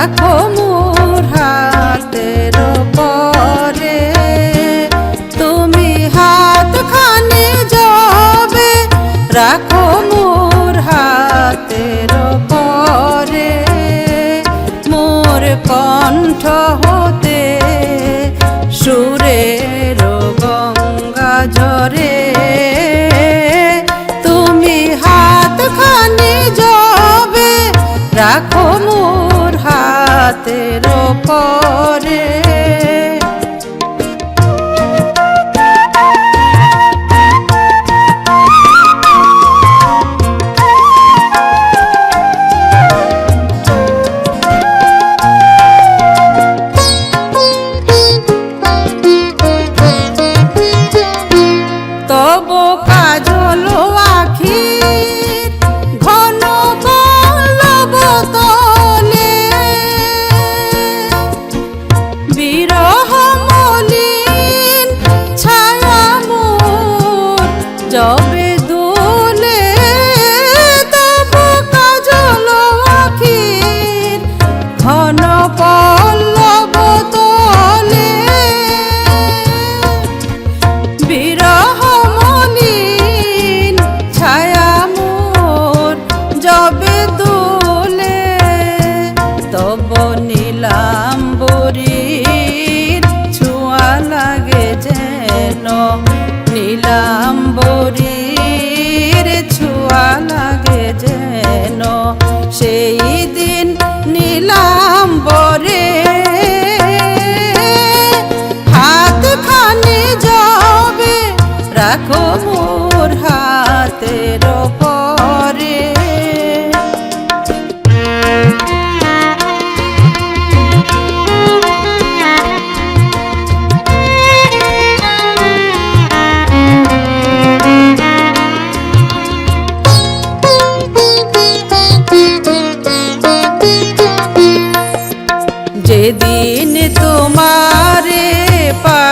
রাখো মোর হাতের পরে তুমি হাত খানে যাবে রাখো মোর মোর সুরের গঙ্গা রাখো মো হাতের পরে যবে দোলে তব কাজল আখির, ঘন পল্লব তলে। বিরহ মলিন ছায়া মোর যবে দোলে তব নীলাম্বরীর ছোঁয়া লাগে যেন। নীলাম্বরীর যেদিন তোমারে পাই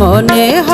মনে হয়